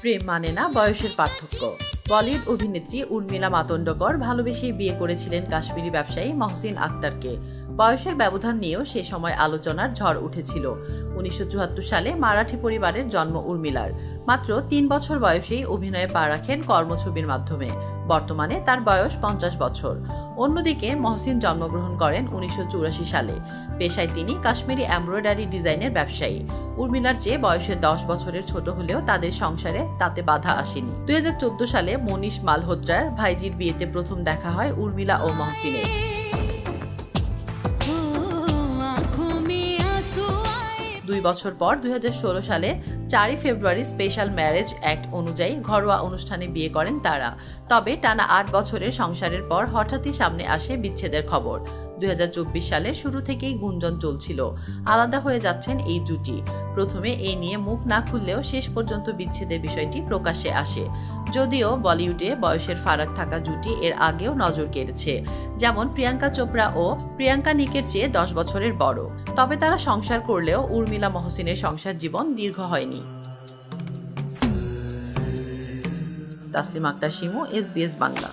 প্রেম মানে না বয়সের পার্থক্য। বলিউড অভিনেত্রী উর্মিলা মাতন্ডকর ভালোবেসেই বিয়ে করেছিলেন কাশ্মীরি ব্যবসায়ী মহসিন আক্তারকে। বয়সের ব্যবধান নিয়েও সে সময় আলোচনার ঝড় উঠেছিল। উনিশশো চুয়াত্তর সালে মারাঠি পরিবারের জন্ম উর্মিলার। মাত্র তিন বছর বয়সেই অভিনয়ে পা রাখেন কর্মছবির মাধ্যমে। বর্তমানে তার বয়স পঞ্চাশ বছর। অন্যদিকে মহসিন জন্মগ্রহণ করেন উনিশশো চুরাশি সালে। পেশায় তিনি কাশ্মীরি এমব্রয়ডারি ডিজাইনের ব্যবসায়ী। উর্মিলার চেয়ে বয়সে দশ বছরের ছোট হলেও তাদের সংসারে তাতে বাধা আসেনি। দুই হাজার চোদ্দ সালে মনীষ মালহোত্রার ভাইজির বিয়েতে প্রথম দেখা হয় উর্মিলা ও মহসিনের। দুই বছর পর দুই হাজার ষোলো সালে চারই ফেব্রুয়ারি স্পেশাল ম্যারেজ অ্যাক্ট অনুযায়ী ঘরোয়া অনুষ্ঠানে বিয়ে করেন তারা। তবে টানা আট বছরের সংসারের পর হঠাৎই সামনে আসে বিচ্ছেদের খবর। দুই সালের শুরু থেকেই গুঞ্জন চলছিল। আলাদা হয়ে যাচ্ছেন এই জুটি প্রথমে এই নিয়ে মুখ না খুললেও শেষ পর্যন্ত বিচ্ছেদের বিষয়টি প্রকাশ্যে আসে। যদিও বলিউডে বয়সের ফারাক থাকা জুটি এর আগেও নজর কেড়েছে। যেমন প্রিয়াঙ্কা চোপড়া ও প্রিয়াঙ্কা নিকের চেয়ে দশ বছরের বড়। তবে তারা সংসার করলেও উর্মিলা মহসিনের সংসার জীবন দীর্ঘ হয়নি। তাসলিম আক্তার শিমু এসবিএস বাংলা।